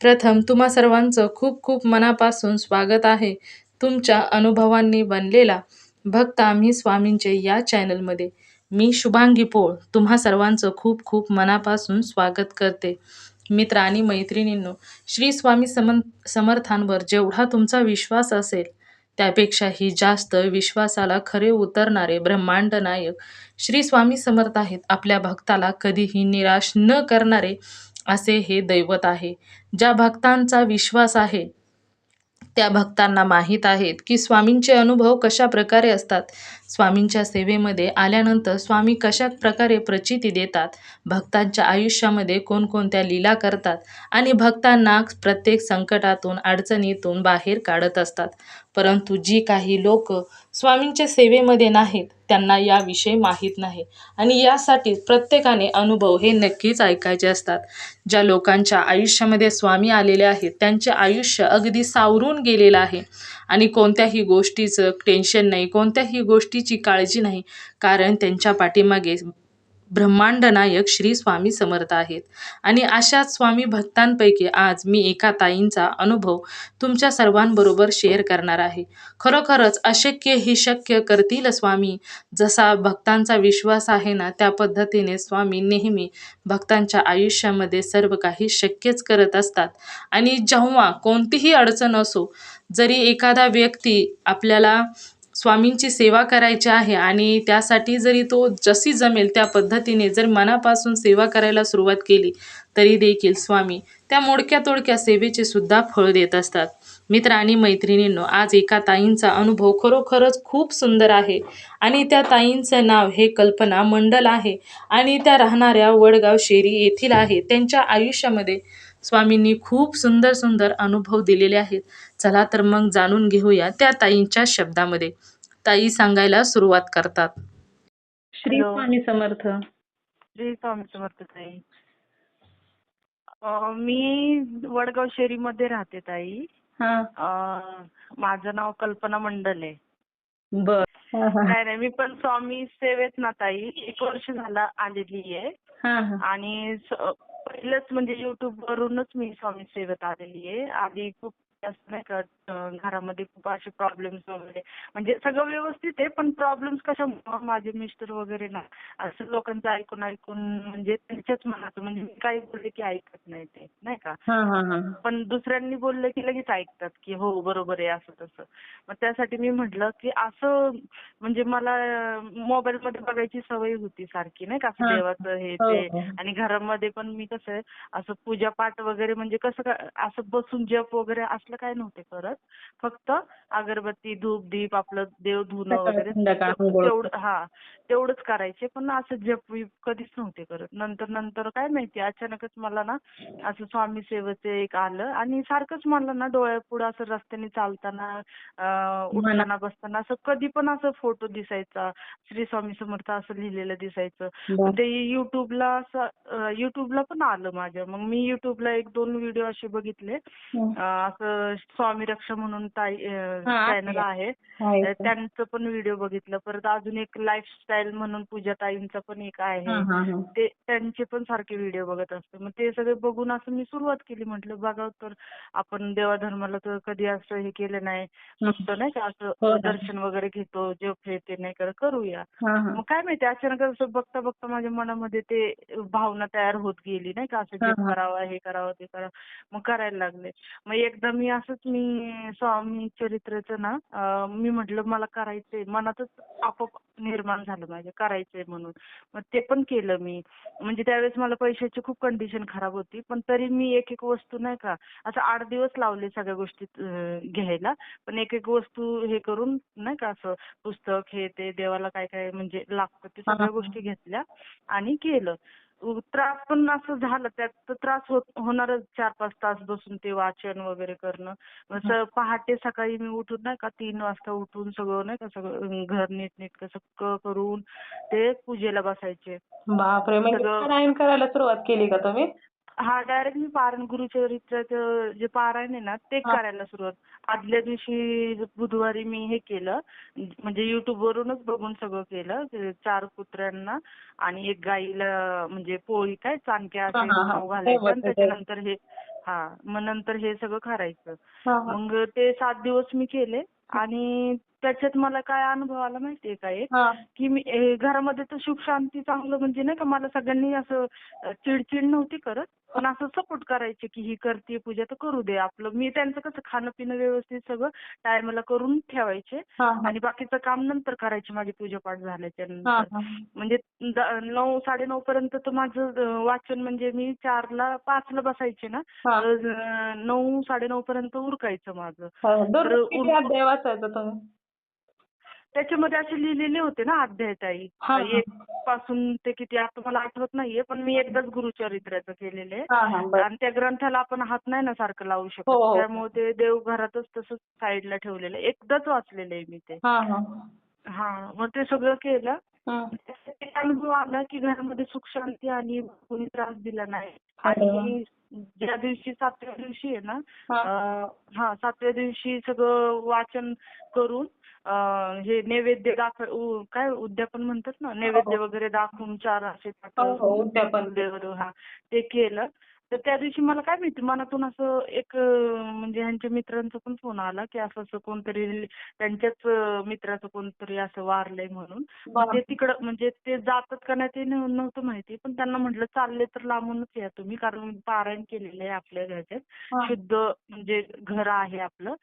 प्रथम तुम्हा सर्वांचं खूप खूप मनापासून स्वागत आहे तुमच्या अनुभवांनी बनलेला भक्त आम्ही स्वामींचे या चॅनलमध्ये. मी शुभांगी पोळ तुम्हा सर्वांचं खूप खूप मनापासून स्वागत करते. मित्र आणि मैत्रिणींनो श्री स्वामी समन समर्थांवर जेवढा तुमचा विश्वास असेल त्यापेक्षाही जास्त विश्वासाला खरे उतरणारे ब्रह्मांड नायक श्री स्वामी समर्थ आहेत. आपल्या भक्ताला कधीही निराश न करणारे असे हे दैवत आहे. ज्या भक्तांचा विश्वास आहे त्या भक्तांना माहीत आहेत की स्वामींचे अनुभव कशा प्रकारे असतात. स्वामींच्या सेवेमध्ये आल्यानंतर स्वामी कशा प्रकारे प्रचिती देतात. भक्तांच्या आयुष्यामध्ये कोणकोणत्या लीला करतात आणि भक्तांना प्रत्येक संकटातून अडचणीतून बाहेर काढत असतात. परंतु जी काही लोक स्वामींच्या सेवेमध्ये नाहीत त्यांना याविषयी माहीत नाही आणि यासाठी प्रत्येकाने अनुभव हे नक्कीच ऐकायचे असतात. ज्या लोकांच्या आयुष्यामध्ये स्वामी आलेले आहेत त्यांचे आयुष्य अगदी सावरून गेलेला आहे. आणि कोणत्याही गोष्टीचं टेन्शन नाही कोणत्याही गोष्टीची काळजी नाही. कारण त्यांच्या पाठीमागे ब्रह्मांडनायक श्री स्वामी समर्थ आहेत. आणि अशाच स्वामी भक्तांपैकी आज मी एका ताईंचा अनुभव तुमच्या सर्वांबरोबर शेअर करणार आहे. खरोखरच अशक्य ही शक्य करतील स्वामी? जसा भक्तांचा विश्वास आहे ना त्या पद्धतीने स्वामी नेहमी भक्तांच्या आयुष्यामध्ये सर्व काही शक्यच करत असतात. आणि जेव्हा कोणतीही अडचण असो जरी एखादा व्यक्ती आपल्याला स्वामींची सेवा करायची आहे आणि त्यासाठी जरी तो जशी जमेल त्या पद्धतीने जर मनापासून सेवा करायला सुरुवात केली तरी देखील स्वामी त्या मोडक्या तोडक्या सेवेचे सुद्धा फळ देत असतात. मित्र आणि मैत्रिणींनो आज एका ताईंचा अनुभव खरोखरच खूप सुंदर आहे आणि त्या ताईंचं नाव हे कल्पना मंडल आहे आणि त्या राहणाऱ्या वडगाव शेरी येथील आहे. त्यांच्या आयुष्यामध्ये स्वामींनी खूप सुंदर सुंदर अनुभव दिलेले आहेत. चला तर मग जाणून घेऊया त्या ताईंच्या शब्दामध्ये. ताई सांगायला सुरुवात करतात. श्री. स्वामी समर्थ. श्री स्वामी समर्थ ताई. अं, मी वडगाव शेरीमध्ये राहते ताई. हा. अं, माझं नाव कल्पना मंडल आहे. बर. हा हा. काय नाही मी पण स्वामी सेवेत ना ताई. एक वर्ष झाला आलेली आहे. हा हा. आणि स- पहिलंच म्हणजे युट्यूब वरूनच मी स्वामी सेवेत आलेली आहे. आधी खूप जास्त नाही का घरामध्ये खूप असे प्रॉब्लेम्स वगैरे. म्हणजे सगळं व्यवस्थित आहे पण प्रॉब्लेम्स कशा माझे मिस्टर वगैरे ना असं लोकांचं ऐकून ऐकून म्हणजे त्यांच्याच मनाचं म्हणजे मी काही बोलले की ऐकत नाही ते नाही का? हा हा हा. पण दुसऱ्यांनी बोललं की लगेच ऐकतात की हो बरोबर आहे असं तसं. मग त्यासाठी मी म्हटलं की असं म्हणजे मला मोबाईल मध्ये बघायची सवय होती सारखी नाही का? असं. देवाचं हे हो, ते. हो. आणि घरामध्ये पण मी कसं असं पूजापाठ वगैरे म्हणजे कसं असं बसून जप वगैरे असलं काय नव्हते करत. फक्त अगरबत्ती धूप दीप आपलं देव धुणं वगैरे. तेवढं हा तेवढंच करायचे. पण असं जप विप कधीच नव्हते करत. नंतर नंतर काय माहिती अचानकच मला ना असं स्वामी सेवेचं एक आलं आणि सारखंच मला ना डोळ्यापुढं असं रस्त्याने चालताना उठताना बसताना असं कधी पण असं फोटो दिसायचा. श्री स्वामी समर्थ असं लिहिलेलं दिसायचं. ते युट्यूबला असं युट्यूबला पण आलं माझ्या. मग मी युट्यूबला एक दोन व्हिडिओ असे बघितले. असं स्वामी रक्षा म्हणून ताई हा. चॅनल आहे? त्यांचं पण व्हिडिओ बघितलं. परत अजून एक लाईफस्टाईल म्हणून पूजा ताईंचा पण एक हा आहे. हा हा ते त्यांचे पण सारखे व्हिडिओ बघत असते. मग ते सगळे बघून असं मी सुरुवात केली. म्हटलं बघावं तर आपण देवाधर्माला तर कधी असं हे केलं नाही. फक्त नाही का हो असं ना. दर्शन वगैरे घेतो जप हे ते नाही कर करूया. हा हा. मग काय माहिती अचानक असं बघता बघता माझ्या मनामध्ये ते भावना तयार होत गेली नाही का. असं हा, जप हा. करावं हे करावं ते करावं. मग करायला लागले. मग एकदा मी असंच मी स्वामी चरित्राचं ना अं, मी म्हटलं मला करायचंय. मनातच आपोआप निर्माण झालं माझ्या करायचंय म्हणून. मग ते पण केलं मी. म्हणजे त्यावेळेस मला पैशाची खूप कंडिशन खराब होती. पण तरी मी एक एक वस्तू नाही का असं आठ दिवस लावले सगळ्या गोष्टी घ्यायला. पण एक एक वस्तू हे करून नाही का असं पुस्तक हे ते देवाला काय काय म्हणजे लागतं ते हा, सगळ्या हा. गोष्टी घेतल्या आणि केलं. त्रास पण असं झालं त्यात तर त्रास होणारच चार पाच तास बसून ते वाचन वगैरे करणं. पहाटे सकाळी मी उठून नाही का तीन वाजता उठून सगळं नाही का सगळं घर नीटनेटकं सगळं करून ते पूजेला बसायचे. बापरे! म्हणजे करायला सुरुवात केली का तुम्ही? हा डायरेक्ट मी पारायण गुरुचरित्राचं जे पारायण आहे ना ते. करायला सुरुवात. आदल्या दिवशी बुधवारी मी हे केलं. म्हणजे युट्यूब वरूनच बघून सगळं केलं. चार कुत्र्यांना आणि एक गाईला म्हणजे पोळी काय हा, असे हा, घालायचं हो, हो, त्याच्यानंतर हे हा मग नंतर हे सगळं करायचं. मग ते सात दिवस मी केले आणि त्याच्यात मला काय अनुभव आला माहितीये का एक हा. की मी घरामध्ये तर सुख शांती चांगलं म्हणजे नाही का मला सगळ्यांनी असं चिडचिड नव्हती करत पण असं सपोर्ट करायचे की ही करते पूजा तर करू दे आपलं मी त्यांचं कसं खाणं पिणं व्यवस्थित सगळं टायमाला करून ठेवायचे हा, हा. आणि बाकीचं काम नंतर करायचे माझी पूजापाठ झाल्याच्या हा, नंतर हा. म्हणजे नऊ साडेनऊ पर्यंत तर माझं वाचन म्हणजे मी चारला पाचला बसायचे ना हा. तर अ, नऊ पर्यंत उरकायचं माझं त्याच्यामध्ये असे लिहिलेले होते ना अध्याय ताई हा, हा. एक पासून ते किती आता मला आठवत नाहीये पण मी एकदाच गुरुचरित्राचं केलेलं आहे हा, हा, बरं. आणि त्या ग्रंथाला आपण हात नाही ना सारखं लावू हो, शकत हो. त्यामुळे ते देवघरातच तसंच साईडला ठेवलेलं आहे एकदाच वाचलेलं आहे मी ते हा, हा. हा मग ते सगळं केलं हं. त्याचा एक अनुभव आला की घरामध्ये सुख शांती आणि कोणी त्रास दिला नाही अरे वा. आणि ज्या दिवशी सातव्या दिवशी आहे ना हा. अं, हा सातव्या दिवशी सगळं वाचन करून हे नैवेद्य दाखव काय उद्यापन म्हणतात ना नैवेद्य वगैरे दाखवून चार असे हो, हो, हा ते केलं. तर त्या दिवशी मला काय माहिती मनातून असं एक म्हणजे ह्यांच्या मित्रांचा पण फोन आला की असं असं कोणतरी त्यांच्याच मित्राचं कोणतरी असं वारलंय म्हणून. ते तिकडं म्हणजे ते जातात का नाही ते नव्ह- नव्हतं माहिती पण त्यांना म्हटलं चालले तर लांबूनच या तुम्ही कारण पारायण केलेलं आहे आपल्या घरच्यात. शुद्ध म्हणजे घर आहे आपलं.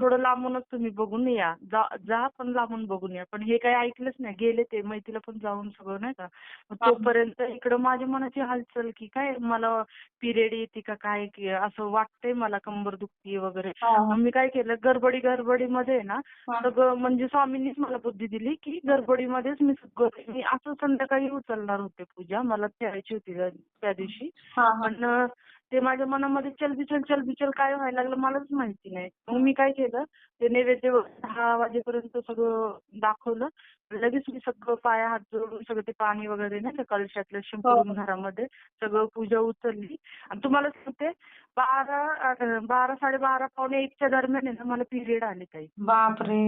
थोडं लांबूनच तुम्ही बघून या जा पण लांबून बघून या पण हे काही ऐकलंच नाही गेले ते मैतीला पण जाऊन सगळं नाही का. तोपर्यंत इकडं माझ्या मनाची हालचाल की काय मला पिरियड येते का काय की असं वाटतंय मला कंबर दुखती वगैरे मग मी काय केलं गडबडी गडबडीमध्ये ना. सगळं म्हणजे स्वामींनीच मला बुद्धी दिली की गडबडीमध्येच मी सगळं मी असं संध्याकाळी उचलणार होते पूजा मला ठेवायची होती त्या- दिवशी. पण ते माझ्या मनामध्ये चलबिचल चलबिचल काय व्हायला लागलं मलाच माहिती नाही. मग मी काय केलं ते नैवेद्य दहा वाजेपर्यंत सगळं दाखवलं. लगेच मी सगळं पाया हात जोडून सगळं ते पाणी वगैरे नाही कलशातलं शिंपडून घरामध्ये सगळं पूजा उचलली. आणि तुम्हाला सांगते बारा बारा साडेबारा पावणे एकच्या दरम्यान आहे ना मला पिरियड आले काही बापरे.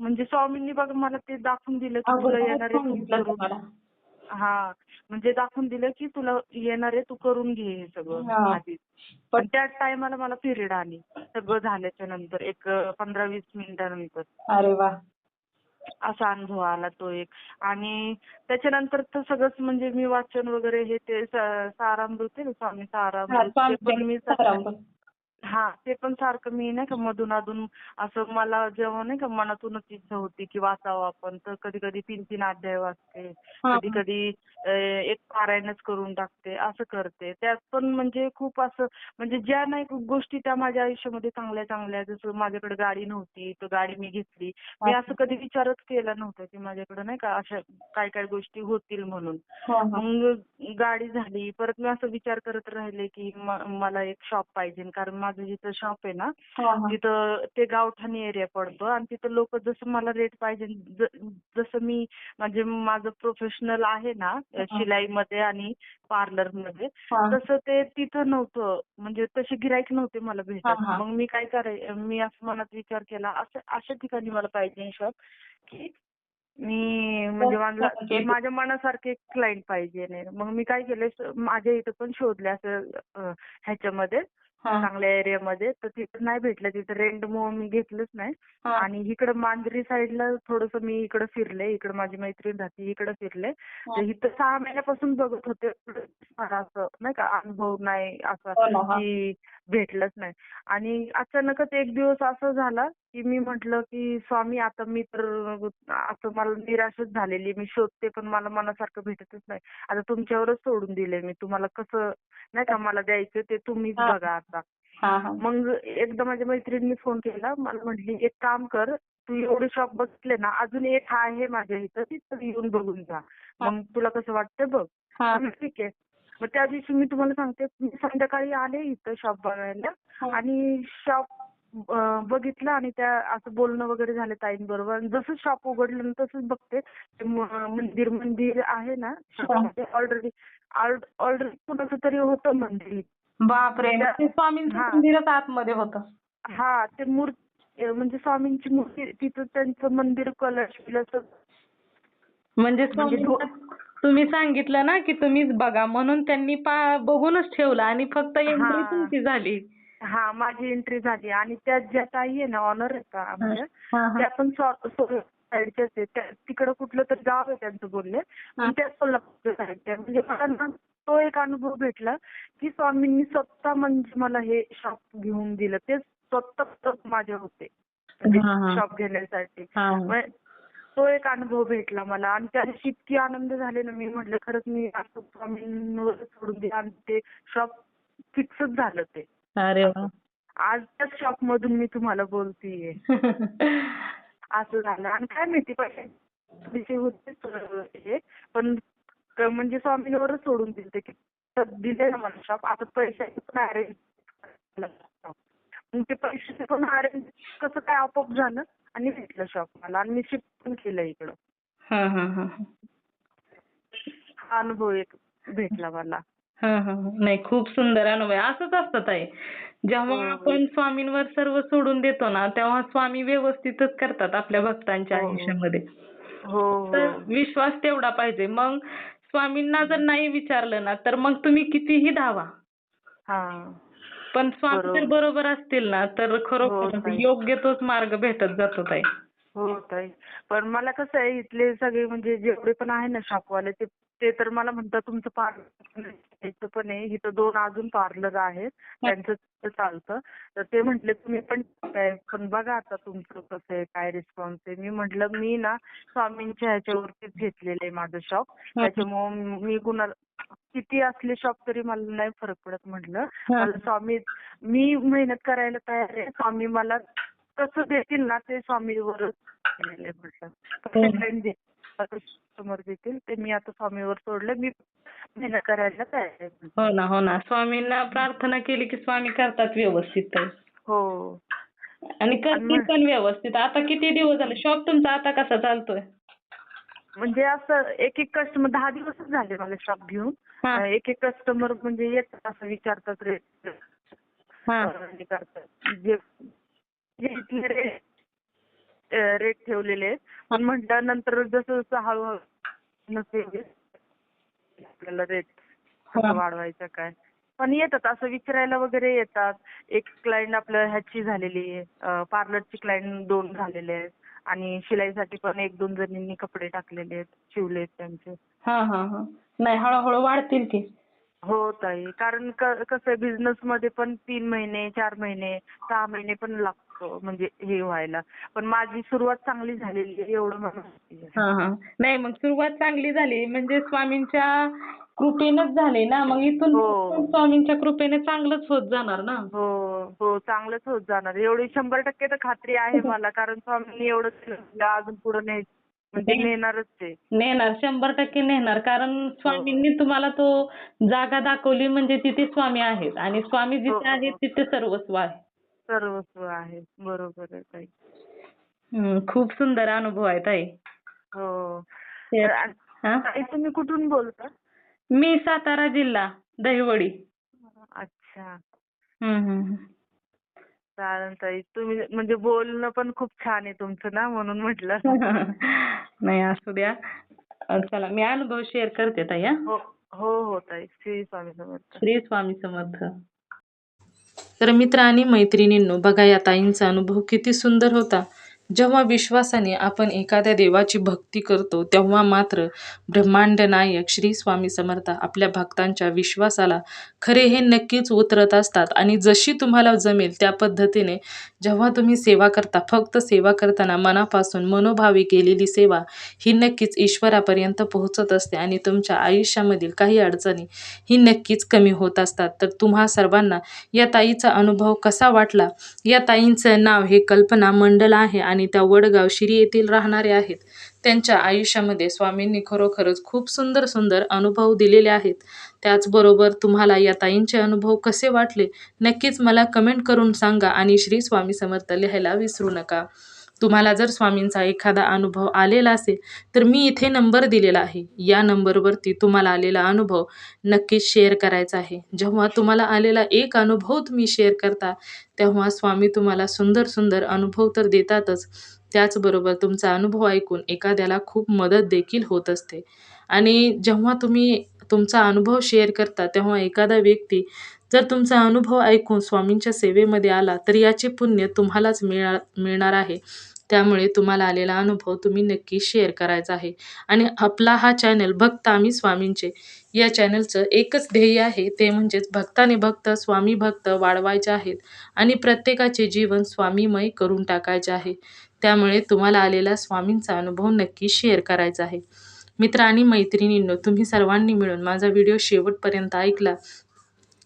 म्हणजे स्वामींनी बघा मला ते दाखवून दिलं की तुला येणार हा म्हणजे दाखवून दिलं की तुला येणार आहे तू करून घे हे सगळं. आधीच पण त्या टायमाला मला पिरियड आली. सगळं झाल्याच्यानंतर एक पंधरा वीस मिनिटानंतर. अरे वा. असा अनुभव आला तो एक. आणि त्याच्यानंतर तर सगळंच म्हणजे मी वाचन वगैरे हे ते सारामृत आहे ना स्वामी सारामृत. हा ते पण सारखं मी नाही का मधून अधून असं मला जेव्हा नाही का मनातूनच इच्छा होती की वाचावं आपण तर कधी कधी तीन तीन अध्याय वाचते. कधी कधी एक पारायणच करून टाकते असं करते त्यात पण म्हणजे खूप असं म्हणजे ज्या नाही गोष्टी त्या माझ्या आयुष्यामध्ये चांगल्या चांगल्या जसं माझ्याकडे गाडी नव्हती तर गाडी मी घेतली मी असं कधी विचारच केला नव्हता की माझ्याकडे नाही का अशा काय काय गोष्टी होतील म्हणून. मग गाडी झाली परत मी असं विचार करत राहिले की मला एक शॉप पाहिजे कारण माझं जिथं शॉप आहे ना. तिथं ते गावठाणी एरिया पडतो आणि तिथं लोक जसं मला रेट पाहिजे जसं मी म्हणजे माझं प्रोफेशनल आहे ना शिलाईमध्ये आणि पार्लरमध्ये. तसं ते तिथं नव्हतं म्हणजे तसे गिराईक नव्हते मला भेटत. मग मी काय कराय मी असं मनात विचार केला असं अशा ठिकाणी मला पाहिजे शॉप की मी म्हणजे मला Okay. माझ्या मनासारखे क्लायंट पाहिजे नाही मग मी काय केलं माझ्या इथं पण शोधले असं ह्याच्यामध्ये. चांगल्या एरियामध्ये तर तिथं नाही भेटलं. तिथं रेंट म्हणून मी घेतलंच नाही. आणि इकडं मांजरी साईडला थोडंसं मी इकडं फिरले. इकडं माझी मैत्रीण राहते. इकडं फिरले. तर इथं सहा महिन्यापासून बघत होते. असं नाही का अनुभव नाही. असं हो. की भेटलंच नाही. आणि अचानकच एक दिवस असं झाला की मी म्हटलं की स्वामी आता मी तर असं मला निराशच झालेली मी शोधते पण मला मनासारखं भेटतच नाही. आता तुमच्यावरच सोडून दिले मी. तुम्हाला कसं नाही का मला द्यायचं ते तुम्हीच. बघा. आता. मग एकदा माझ्या मैत्रिणीने फोन केला. मला म्हटली एक काम कर तू एवढे शॉप बघितले ना अजून एक आहे माझ्या इथं तिथं येऊन बघून जा. मग तुला कसं वाटतं हा. म्हणलं, ठीक आहे. मग त्या दिवशी मी तुम्हाला सांगते मी संध्याकाळी आले इथं शॉप बघायला आणि शॉप बघितलं आणि त्या असं बोलणं वगैरे झालं ताईंबरोबर. जसं शॉप उघडलं ना तसंच बघते. मंदिर मंदिर आहे ना ऑलरेडी ऑलरेडी कुणाचं तरी होतं मंदिर. बापरे ते स्वामींचं हा. मंदिरच आतमध्ये होतं. हा ते मूर्ती म्हणजे स्वामींची मूर्ती तिथं त्यांचं मंदिर कलश बिलश म्हणजे म्हणजे स्वामींना तुम्ही सांगितलं ना की तुम्हीच बघा म्हणून त्यांनी पा बघूनच ठेवलं आणि फक्त एंट्री हा. तुमची झाली. हा माझी एंट्री झाली. आणि त्या ज्या ताई आहे ना ऑनर आहे का आमच्या हा, हा. त्या पण साईडच्याच त्या- तिकडं कुठलं तरी गाव आहे त्यांचं बोलले पण त्या सोलापूरच्या साईडच्या. म्हणजे मला ना तो एक अनुभव भेटला की स्वामींनी स्वतः म्हणजे मला हे शॉप घेऊन दिलं. ते स्वतः माझे होते. शॉप घेण्यासाठी. तो एक अनुभव भेटला मला. आणि त्या दिवशी इतकी आनंद झाले ना मी म्हटलं खरंच मी असं स्वामींवर सोडून दिलं आणि ते शॉप फिक्सच झालं ते. अरे आज त्याच शॉप मधून मी तुम्हाला बोलतीये. असं झालं. आणि काय माहिती पैसे पण म्हणजे स्वामींवरच सोडून दिले ते की दिले ना मला शॉप आता पैशाचे पण अरेंज मग ते पैशाचे पण अरेंज कसं काय आपोआप झालं आणि भेटलं शॉप मला आणि मी शिफ्ट पण केलं इकडं हा, हा, हा. हा अनुभव एक भेटला मला हा, हा, हा. नाही खूप सुंदर अनुभव आहे. असंच असतं ताई जेव्हा हो. आपण स्वामींवर सर्व सोडून देतो ना तेव्हा स्वामी व्यवस्थितच करतात आपल्या भक्तांच्या हो. आयुष्यामध्ये हो तर हो विश्वास तेवढा पाहिजे मग स्वामींना जर नाही विचारलं ना तर मग तुम्ही कितीही धावा हा पण स्वामी. जर बरोबर असतील ना तर हो, खरोखर ताई. योग्य तोच मार्ग भेटत जातो ताई हो ताई पण मला कसं आहे इथले सगळे म्हणजे जेवढे पण आहे ना शॉपवाले ते ते तर मला म्हणतात तुमचं पार्लर पण आहे. इथं दोन अजून पार्लर आहेत. त्यांचं चालतं. तर ते म्हटले तुम्ही पण पण बघा आता तुमचं कसं आहे काय रिस्पॉन्स आहे. मी म्हटलं मी ना स्वामींच्या ह्याच्यावरतीच घेतलेलं आहे माझं शॉप त्याच्यामुळं मी कुणाला किती असले शॉप तरी मला नाही फरक पडत म्हटलं. मला स्वामी मी मेहनत करायला तयार आहे. स्वामी मला कसं देतील ना ते स्वामीवरच म्हटलं. कस्टमर देतील. ते मी आता स्वामीवर सोडलं. मी मेहनत करायला तयार आहे. हो ना हो ना. स्वामींना प्रार्थना केली की स्वामी करतात व्यवस्थित. हो. आणि करतील पण व्यवस्थित. आता किती दिवस झाले? शॉप तुमचा आता कसा चालतोय? म्हणजे असं एक एक कस्टमर दहा दिवसच झाले मला शॉप घेऊन. एक एक कस्टमर म्हणजे येतात असं विचारतात रेट हा. हे करतात. जे रेट रेट ठेवलेले आहेत. पण म्हटलं नंतर जसं जसं हळूहळू आपल्याला रेट. वाढवायचा काय? पण येतात असं विचारायला वगैरे येतात. एक क्लायंट आपलं ह्याची झालेली आहे. पार्लरची क्लायंट दोन झालेले आहेत. आणि शिलाईसाठी पण एक दोन जणींनी कपडे टाकलेले आहेत शिवलेत त्यांचे. हा हा हा. नाही हळूहळू वाढतील की हो ताई कारण कसं आहे बिझनेस मध्ये पण तीन महिने चार महिने सहा महिने पण लागतो म्हणजे हे व्हायला. पण माझी सुरुवात चांगली झालेली आहे एवढं मला माहिती आहे. हा हा. नाही मग सुरुवात चांगली झाली म्हणजे स्वामींच्या कृपेनंच झाली ना? मग इथून हो. पण स्वामींच्या कृपेने चांगलंच होत जाणार ना? हो हो चांगलंच होत जाणार. एवढी शंभर टक्के तर खात्री आहे मला कारण स्वामींनी एवढं केलं म्हणजे अजून पुढे नाही. म्हणजे नेणारच ते. नेणार शंभर टक्के नेणार. कारण स्वामींनी तुम्हाला तो जागा दाखवली म्हणजे तिथे स्वामी आहेत. आणि स्वामी हो, जिथे हो. आहेत तिथे सर्वस्व आहे. सर्वस्व आहे. बरोबर आहे ताई. हम्म, खूप सुंदर अनुभव आहे ताई. हो. ते- तर आ- हा? ताई तुम्ही कुठून बोलता? मी सातारा जिल्हा दहिवडी. अच्छा. हम्म, हम्म. चालेल ताई तुम्ही म्हणजे बोलणं पण खूप छान आहे तुमचं ना म्हणून म्हटलं. नाही असू द्या. चला मी अनुभव शेअर करते ताई हा. हो हो हो ताई. श्री स्वामी समर्थ. श्री स्वामी समर्थ. तर मित्र आणि मैत्रिणींनो बघा या ताईंचा अनुभव किती सुंदर होता. जेव्हा विश्वासाने आपण एखाद्या देवाची भक्ती करतो तेव्हा मात्र ब्रह्मांड नायक श्री स्वामी समर्थ आपल्या भक्तांच्या विश्वासाला खरे हे नक्कीच उतरत असतात. आणि जशी तुम्हाला जमेल त्या पद्धतीने जेव्हा तुम्ही सेवा करता फक्त सेवा करताना मनापासून मनोभावी केलेली सेवा ही नक्कीच ईश्वरापर्यंत पोहोचत असते आणि तुमच्या आयुष्यामधील काही अडचणी ही नक्कीच कमी होत असतात. तर तुम्हा सर्वांना या ताईचा अनुभव कसा वाटला? या ताईंचं नाव हे कल्पना मंडल आहे आणि आणि त्या वडगाव शिरी येथील राहणारे आहेत. त्यांच्या आयुष्यामध्ये स्वामींनी खरोखरच खूप सुंदर सुंदर अनुभव दिलेले आहेत. त्याचबरोबर तुम्हाला या ताईंचे अनुभव कसे वाटले नक्कीच मला कमेंट करून सांगा आणि श्री स्वामी समर्थ लिहायला विसरू नका. तुम्हाला जर स्वामींचा एखादा अनुभव आलेला असेल तर मी इथे नंबर दिलेला आहे. या नंबरवरती तुम्हाला आलेला अनुभव नक्कीच शेअर करायचा आहे. जेव्हा तुम्हाला आलेला एक अनुभव तुम्ही शेअर करता तेव्हा स्वामी तुम्हाला सुंदर सुंदर अनुभव तर देतातच. त्याचबरोबर तुमचा अनुभव ऐकून एखाद्याला खूप मदत देखील होत असते. आणि जेव्हा तुम्ही तुमचा अनुभव शेअर करता तेव्हा एखादा व्यक्ती जर तुमचा अनुभव ऐकून स्वामींच्या सेवेमध्ये आला तर याचे पुण्य तुम्हालाच मिळा मिळणार आहे. त्यामुळे तुम्हाला आलेला अनुभव तुम्ही नक्की शेअर करायचा आहे. आणि आपला हा चॅनल भक्त आम्ही स्वामींचे या चॅनलचं एकच ध्येय आहे ते म्हणजेच भक्ताने भक्त स्वामी भक्त वाढवायचे आहेत आणि प्रत्येकाचे जीवन स्वामीमय करून टाकायचे आहे. त्यामुळे तुम्हाला आलेला स्वामींचा अनुभव नक्की शेअर करायचा आहे. मित्र आणि मैत्रिणींनो तुम्ही सर्वांनी मिळून माझा व्हिडिओ शेवटपर्यंत ऐकला.